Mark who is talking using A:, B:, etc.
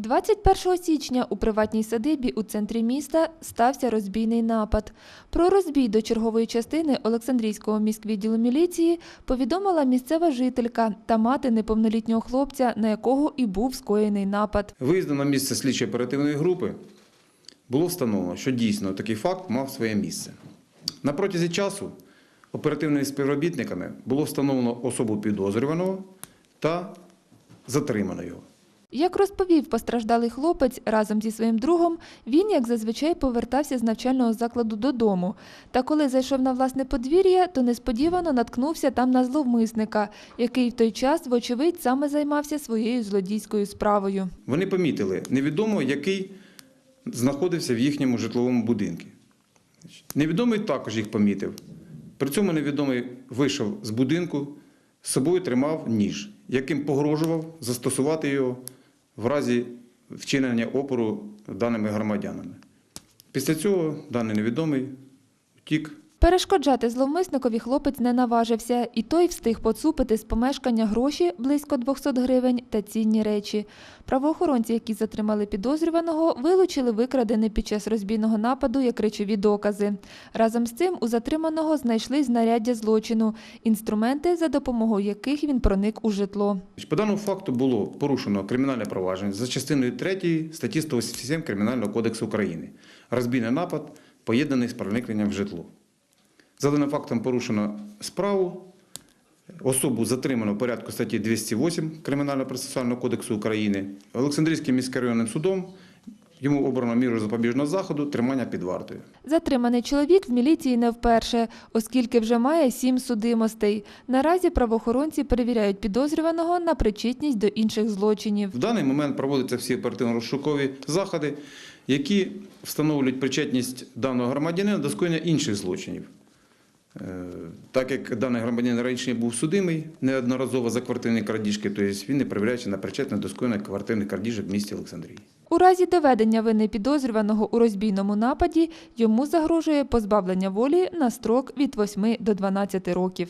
A: 21 січня у приватній садибі у центрі міста стався розбійний напад. Про розбій до чергової частини Олександрійського міськвідділу міліції повідомила місцева жителька та мати неповнолітнього хлопця, на якого і був скоєний напад.
B: Виїздом на місце слідчої оперативної групи було встановлено, що дійсно такий факт мав своє місце. На протязі часу оперативними співробітниками було встановлено особу підозрюваного та затримано його.
A: Як розповів постраждалий хлопець разом зі своїм другом, він, як зазвичай, повертався з навчального закладу додому. Та коли зайшов на власне подвір'я, то несподівано наткнувся там на зловмисника, який в той час, вочевидь, саме займався своєю злодійською справою.
B: Вони помітили невідомо, який знаходився в їхньому житловому будинку. Невідомий також їх помітив. При цьому невідомий вийшов з будинку, з собою тримав ніж, яким погрожував застосувати його в разі вчинення опору даними громадянами. Після цього даний невідомий втік
A: Перешкоджати зловмисникові хлопець не наважився, і той встиг поцупити з помешкання гроші близько 200 гривень та цінні речі. Правоохоронці, які затримали підозрюваного, вилучили викрадене під час розбійного нападу як речові докази. Разом з цим у затриманого знайшли знаряддя злочину, інструменти, за допомогою яких він проник у житло.
B: По даному факту було порушено кримінальне провадження за частиною 3 статті 187 Кримінального кодексу України. Розбійний напад, поєднаний з проникненням в житло. За даним фактом порушено справу. Особу затримано в порядку статті 208 Кримінального процесуального кодексу України. Олександрійським міськрайонним судом йому обрано міру запобіжного заходу тримання під вартою.
A: Затриманий чоловік в міліції не вперше, оскільки вже має сім судимостей. Наразі правоохоронці перевіряють підозрюваного на причетність до інших злочинів.
B: В даний момент проводяться всі оперативно-розшукові заходи, які встановлюють причетність даного громадянина до скоєння інших злочинів. Е, Так як даний громадянин раніше був судимий неодноразово за квартирні крадіжки, то він не проявляється на причетне скоєння квартирних крадіжок в місті Олександрії.
A: У разі доведення вини підозрюваного у розбійному нападі йому загрожує позбавлення волі на строк від 8 до 12 років.